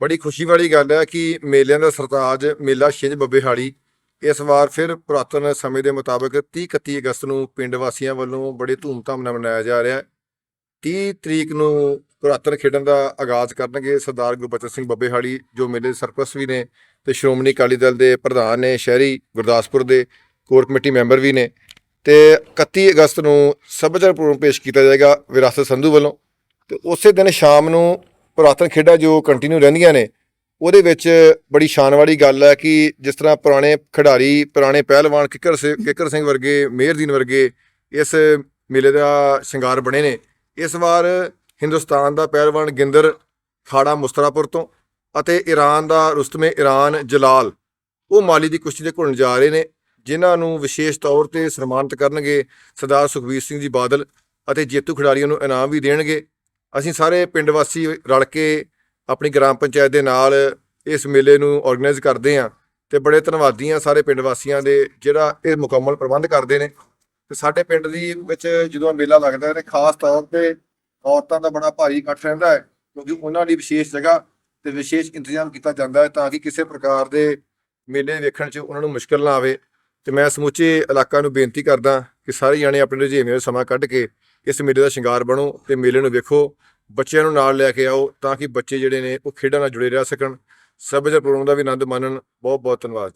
ਬੜੀ ਖੁਸ਼ੀ ਵਾਲੀ ਗੱਲ ਹੈ ਕਿ ਮੇਲਿਆਂ ਦਾ ਸਰਤਾਜ ਮੇਲਾ ਛਿੰਝ ਬੱਬੇਹਾੜੀ ਇਸ ਵਾਰ ਫਿਰ ਪੁਰਾਤਨ ਸਮੇਂ ਦੇ ਮੁਤਾਬਕ 30 31 ਅਗਸਤ ਨੂੰ ਪਿੰਡ ਵਾਸੀਆਂ ਵੱਲੋਂ ਬੜੇ ਧੂਮਧਾਮ ਨਾਲ ਮਨਾਇਆ ਜਾ ਰਿਹਾ ਹੈ। 30 ਤਰੀਕ ਨੂੰ ਪੁਰਾਤਨ ਖੇਡਾਂ ਦਾ ਆਗਾਜ਼ ਕਰਨਗੇ ਸਰਦਾਰ ਗੁਰਬਚਨ ਸਿੰਘ ਬੱਬੇਹਾੜੀ ਜੋ ਮੇਲੇ ਦੇ ਸਰਪ੍ਰਸਤ ਵੀ ਨੇ ਤੇ ਸ਼੍ਰੋਮਣੀ ਅਕਾਲੀ ਦਲ ਦੇ ਪ੍ਰਧਾਨ ਨੇ, ਸ਼ਹਿਰੀ ਗੁਰਦਾਸਪੁਰ ਦੇ ਕੋਰ ਕਮੇਟੀ ਮੈਂਬਰ ਵੀ ਨੇ ਤੇ 31 ਅਗਸਤ ਨੂੰ ਸੱਭਿਆਚਾਰ ਪ੍ਰੋਗਰਾਮ ਪੇਸ਼ ਕੀਤਾ ਜਾਏਗਾ ਵਿਰਾਸਤ ਸੰਧੂ ਵੱਲੋਂ ਤੇ ਉਸੇ ਦਿਨ ਸ਼ਾਮ ਨੂੰ ਪੁਰਾਤਨ ਖੇਡਾਂ ਜੋ ਕੰਟੀਨਿਊ ਰਹਿੰਦੀਆਂ ਨੇ, ਉਹਦੇ ਵਿੱਚ ਬੜੀ ਸ਼ਾਨ ਵਾਲੀ ਗੱਲ ਹੈ ਕਿ ਜਿਸ ਤਰ੍ਹਾਂ ਪੁਰਾਣੇ ਖਿਡਾਰੀ, ਪੁਰਾਣੇ ਪਹਿਲਵਾਨ ਕਿੱਕਰ ਸਿੰਘ ਕਿੱਕਰ ਸਿੰਘ ਵਰਗੇ ਮੇਹਰਦੀਨ ਵਰਗੇ ਇਸ ਮੇਲੇ ਦਾ ਸ਼ਿੰਗਾਰ ਬਣੇ ਨੇ। ਇਸ ਵਾਰ ਹਿੰਦੁਸਤਾਨ ਦਾ ਪਹਿਲਵਾਨ ਗਿੰਦਰ ਖਾੜਾ ਮੁਸਤਰਾਪੁਰ ਤੋਂ ਅਤੇ ਈਰਾਨ ਦਾ ਰੁਸਤਮੇ ਈਰਾਨ ਜਲਾਲ, ਉਹ ਮਾਲੀ ਦੀ ਕੁਸ਼ਤੀ ਦੇ ਘੁਲਣ ਜਾ ਰਹੇ ਨੇ, ਜਿਨ੍ਹਾਂ ਨੂੰ ਵਿਸ਼ੇਸ਼ ਤੌਰ ਤੇ ਸਨਮਾਨਿਤ ਕਰਨਗੇ ਸਰਦਾਰ ਸੁਖਬੀਰ ਸਿੰਘ ਜੀ ਬਾਦਲ ਅਤੇ ਜੇਤੂ ਖਿਡਾਰੀਆਂ ਨੂੰ ਇਨਾਮ ਵੀ ਦੇਣਗੇ। ਅਸੀਂ ਸਾਰੇ ਪਿੰਡ ਵਾਸੀ ਰਲ ਕੇ ਆਪਣੀ ਗ੍ਰਾਮ ਪੰਚਾਇਤ ਦੇ ਨਾਲ ਇਸ ਮੇਲੇ ਨੂੰ ਆਰਗੇਨਾਈਜ਼ ਕਰਦੇ ਹਾਂ ਤੇ ਬੜੇ ਧੰਨਵਾਦੀ ਹਾਂ ਸਾਰੇ ਪਿੰਡ ਵਾਸੀਆਂ ਦੇ ਜਿਹੜਾ ਇਹ ਮੁਕੰਮਲ ਪ੍ਰਬੰਧ ਕਰਦੇ ਨੇ। ਤੇ ਸਾਡੇ ਪਿੰਡ ਦੀ ਵਿੱਚ ਜਦੋਂ ਮੇਲਾ ਲੱਗਦਾ ਹੈ ਤੇ ਖਾਸ ਤੌਰ ਤੇ ਔਰਤਾਂ ਦਾ ਬੜਾ ਭਾਰੀ ਇਕੱਠ ਰਹਿੰਦਾ ਹੈ, ਕਿਉਂਕਿ ਉਹਨਾਂ ਲਈ ਵਿਸ਼ੇਸ਼ ਜਗ੍ਹਾ ਤੇ ਵਿਸ਼ੇਸ਼ ਇੰਤਜ਼ਾਮ ਕੀਤਾ ਜਾਂਦਾ ਹੈ ਤਾਂ ਕਿ ਕਿਸੇ ਪ੍ਰਕਾਰ ਦੇ ਮੇਲੇ ਵੇਖਣ 'ਚ ਉਹਨਾਂ ਨੂੰ ਮੁਸ਼ਕਲ ਨਾ ਆਵੇ। ਤੇ ਮੈਂ ਸਮੁੱਚੇ ਇਲਾਕਾ ਨੂੰ ਬੇਨਤੀ ਕਰਦਾ ਕਿ ਸਾਰੇ ਜਾਣੇ ਆਪਣੇ ਰੁਝੇਵੇਂ ਸਮਾਂ ਕੱਢ ਕੇ ਇਸ ਮੇਲੇ ਦਾ ਸ਼ਿੰਗਾਰ ਬਣੋ ਤੇ ਮੇਲੇ ਨੂੰ ਵੇਖੋ, ਬੱਚਿਆਂ ਨੂੰ ਨਾਲ ਲੈ ਕੇ ਆਓ ਤਾਂ ਕਿ ਬੱਚੇ ਜਿਹੜੇ ਨੇ ਉਹ ਖੇਡਾਂ ਨਾਲ ਜੁੜੇ ਰਹਿ ਸਕਣ। ਸੱਭਿਆਚਾਰ ਪ੍ਰੋਗਰਾਮ ਦਾ ਵੀ ਆਨੰਦ ਮਾਣਨ। ਬਹੁਤ ਬਹੁਤ ਧੰਨਵਾਦ।